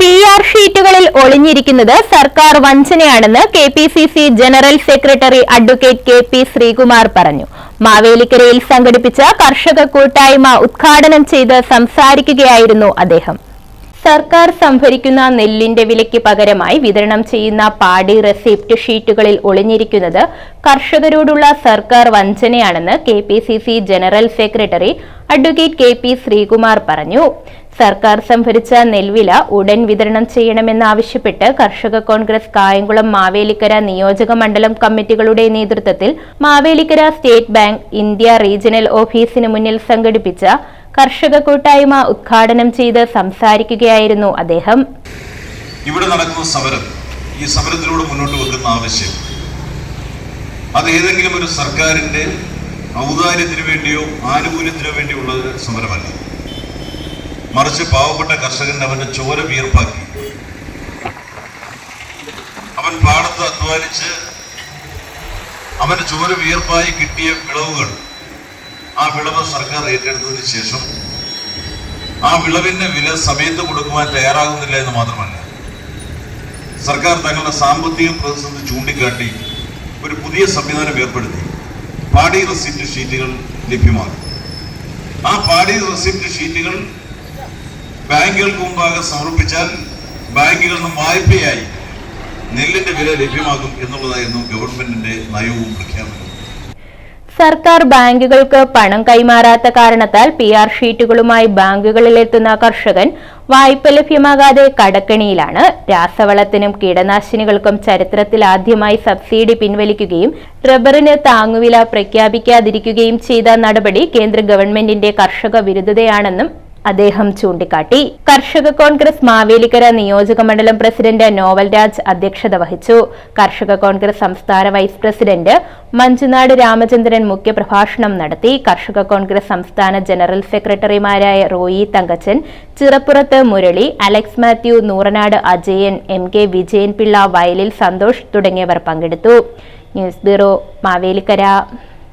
P R ഷീറ്റുകളിൽ ഒളിഞ്ഞിരിക്കുന്നത് സർക്കാർ വഞ്ചനയാണെന്ന് K P C C general secretary advocate K P Sreekumar പറഞ്ഞു. മാവേലിക്കരയിൽ സംഘടിപ്പിച്ച കർഷക കൂട്ടായ്മ ഉദ്ഘാടനം ചെയ്ത് സംസാരിക്കുകയായിരുന്നു അദ്ദേഹം. സർക്കാർ സംഭരിക്കുന്ന നെല്ലിന്റെ വിലയ്ക്ക് പകരമായി വിതരണം ചെയ്യുന്ന പാടി റെസിപ്റ്റ് ഷീറ്റുകളിൽ ഒളിഞ്ഞിരിക്കുന്നത് കർഷകരോടുള്ള സർക്കാർ വഞ്ചനയാണെന്ന് K general secretary advocate K Sreekumar പറഞ്ഞു. സർക്കാർ സംഭരിച്ച നെൽവില ഉടൻ വിതരണം ചെയ്യണമെന്നാവശ്യപ്പെട്ട് കർഷക കോൺഗ്രസ് കായംകുളം മാവേലിക്കര നിയോജക മണ്ഡലം കമ്മിറ്റികളുടെ നേതൃത്വത്തിൽ Mavelikara state bank India regional ഓഫീസിന് മുന്നിൽ സംഘടിപ്പിച്ച കർഷക കൂട്ടായ്മ ഉദ്ഘാടനം ചെയ്ത് സംസാരിക്കുകയായിരുന്നു അദ്ദേഹം. ഇവിടെ നടക്കുന്ന സമരം ഈ സമരത്തിലൂടെ മുന്നോട്ട് വെക്കുന്ന ആവശ്യം അത് ഏതെങ്കിലും ഒരു സർക്കാരിന്റെ ഔദാര്യത്തിന് വേണ്ടിയോ ആനുകൂല്യത്തിനോ വേണ്ടിയുള്ള സമരമല്ല. മറിച്ച് പാവപ്പെട്ട കർഷകൻ അവന്റെ ചോര വിയർപ്പാക്കി. അവൻ പാടത്ത് അധ്വാനിച്ച് അവന്റെ ചോര വിയർപ്പായി കിട്ടിയ വിളവുകൾ ആ വിളവ് സർക്കാർ ഏറ്റെടുത്തതിന് ശേഷം ആ വിളവിന്റെ വില സമയത്ത് കൊടുക്കുവാൻ തയ്യാറാകുന്നില്ല എന്ന് മാത്രമല്ല സർക്കാർ തങ്ങളുടെ സാമ്പത്തിക പ്രതിസന്ധി ചൂണ്ടിക്കാട്ടി ഒരു പുതിയ സംവിധാനം ഏർപ്പെടുത്തി. പാടി റെസിപ്റ്റ് ഷീറ്റുകൾ ലഭ്യമാകും. ആ പാടി റെസിപ്റ്റ് ഷീറ്റുകൾ ബാങ്കുകൾക്ക് മുമ്പാകെ സമർപ്പിച്ചാൽ ബാങ്കുകളിൽ നിന്ന് വായ്പയായി നെല്ലിന്റെ വില ലഭ്യമാകും എന്നുള്ളതായിരുന്നു ഗവൺമെന്റിന്റെ നയവും പ്രഖ്യാപനവും. സർക്കാർ ബാങ്കുകൾക്ക് പണം കൈമാറാത്ത കാരണത്താൽ പി ആർ ഷീറ്റുകളുമായി ബാങ്കുകളിലെത്തുന്ന കർഷകൻ വായ്പ ലഭ്യമാകാതെ കടക്കണിയിലാണ്. രാസവളത്തിനും കീടനാശിനികൾക്കും ചരിത്രത്തിൽ ആദ്യമായി സബ്സിഡി പിൻവലിക്കുകയും റബ്ബറിന് താങ്ങുവില പ്രഖ്യാപിക്കാതിരിക്കുകയും ചെയ്ത നടപടി കേന്ദ്ര ഗവൺമെന്റിന്റെ കർഷക വിരുദ്ധതയാണെന്നും അദ്ദേഹം ചൂണ്ടിക്കാട്ടി. കർഷക കോൺഗ്രസ് മാവേലിക്കര നിയോജക മണ്ഡലം പ്രസിഡന്റ് നോവൽ രാജ് അധ്യക്ഷത വഹിച്ചു. കർഷക കോൺഗ്രസ് സംസ്ഥാന വൈസ് പ്രസിഡന്റ് മഞ്ജുനാട് രാമചന്ദ്രൻ മുഖ്യപ്രഭാഷണം നടത്തി. കർഷക കോൺഗ്രസ് സംസ്ഥാന ജനറൽ സെക്രട്ടറിമാരായ Roy Thankachan Chirappurathu Murali Alex Mathew Nooranad Ajayan M K Vijayan Pillai Vayalil Santhosh തുടങ്ങിയവർ പങ്കെടുത്തു. News bureau Mavelikara.